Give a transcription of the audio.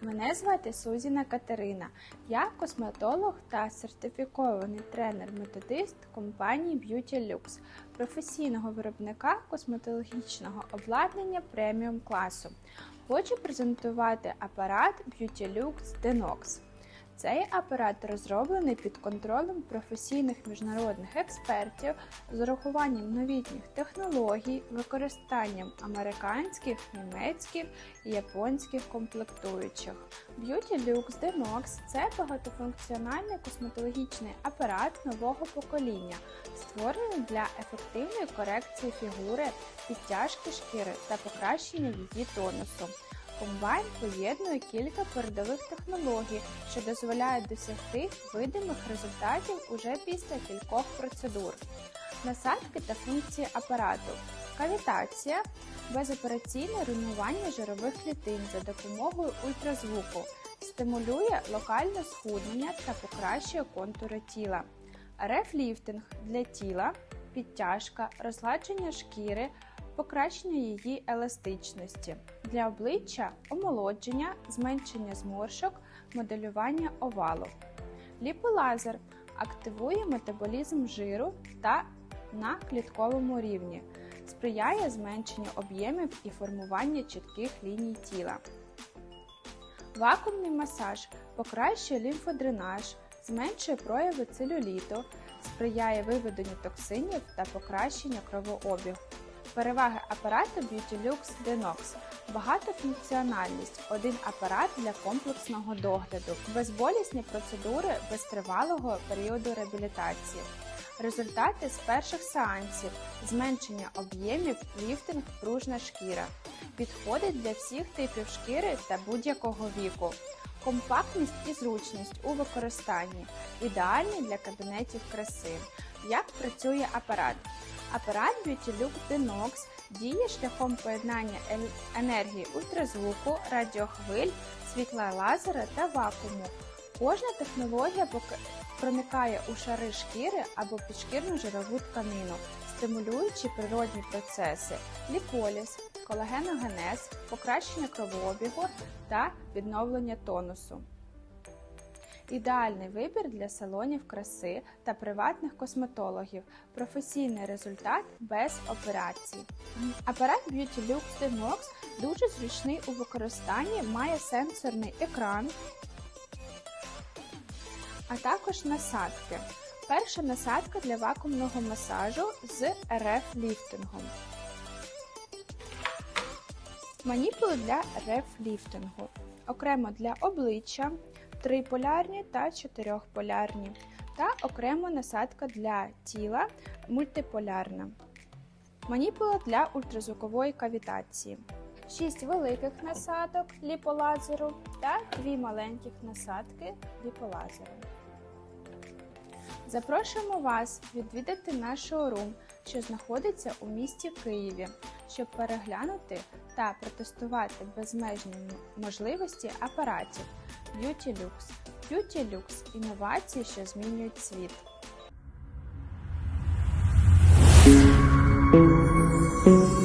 Мене звати Сузіна Катерина. Я косметолог та сертифікований тренер-методист компанії Beauty Lux, професійного виробника косметологічного обладнання преміум класу. Хочу презентувати апарат Beauty Lux Denox. Цей апарат розроблений під контролем професійних міжнародних експертів з урахуванням новітніх технологій, використанням американських, німецьких і японських комплектуючих. Beauty Lux Denox – це багатофункціональний косметологічний апарат нового покоління, створений для ефективної корекції фігури, підтяжки шкіри та покращення її тонусу. Комбайн поєднує кілька передових технологій, що дозволяють досягти видимих результатів уже після кількох процедур. Насадки та функції апарату. Кавітація безопераційне руйнування жирових клітин за допомогою ультразвуку, стимулює локальне схуднення та покращує контури тіла. Рефліфтинг для тіла, підтяжка, розгладження шкіри покращення її еластичності, для обличчя омолодження, зменшення зморшок, моделювання овалу. Ліполазер активує метаболізм жиру та на клітковому рівні, сприяє зменшенню об'ємів і формуванню чітких ліній тіла. Вакуумний масаж покращує лімфодренаж, зменшує прояви целюліту, сприяє виведенню токсинів та покращенню кровообігу. Переваги апарату Beauty Lux Denox багатофункціональність, один апарат для комплексного догляду, безболісні процедури без тривалого періоду реабілітації. Результати з перших сеансів, зменшення об'ємів, ліфтинг, пружна шкіра. Підходить для всіх типів шкіри та будь-якого віку. Компактність і зручність у використанні. Ідеальний для кабінетів краси. Як працює апарат? Апарат Beauty Denox діє шляхом поєднання енергії ультразвуку, радіохвиль, світла лазера та вакууму. Кожна технологія проникає у шари шкіри або підшкірну жирову тканину, стимулюючи природні процеси, ліполіз, колагеногенез, покращення кровообігу та відновлення тонусу. Ідеальний вибір для салонів краси та приватних косметологів. Професійний результат без операцій. Апарат Beauty Lux Denox дуже зручний у використанні, має сенсорний екран, а також насадки. Перша насадка для вакуумного масажу з РФ-ліфтингом. Маніпули для РФ-ліфтингу. Окремо для обличчя, триполярні та чотирьохполярні, та окремо насадка для тіла мультиполярна. Маніпула для ультразвукової кавітації. 6 великих насадок ліполазеру та 2 маленьких насадки ліполазеру. Запрошуємо вас відвідати наш шоурум, що знаходиться у місті Києві, щоб переглянути та протестувати безмежні можливості апаратів Beauty Lux. Beauty Lux – інновації, що змінюють світ. Thank you.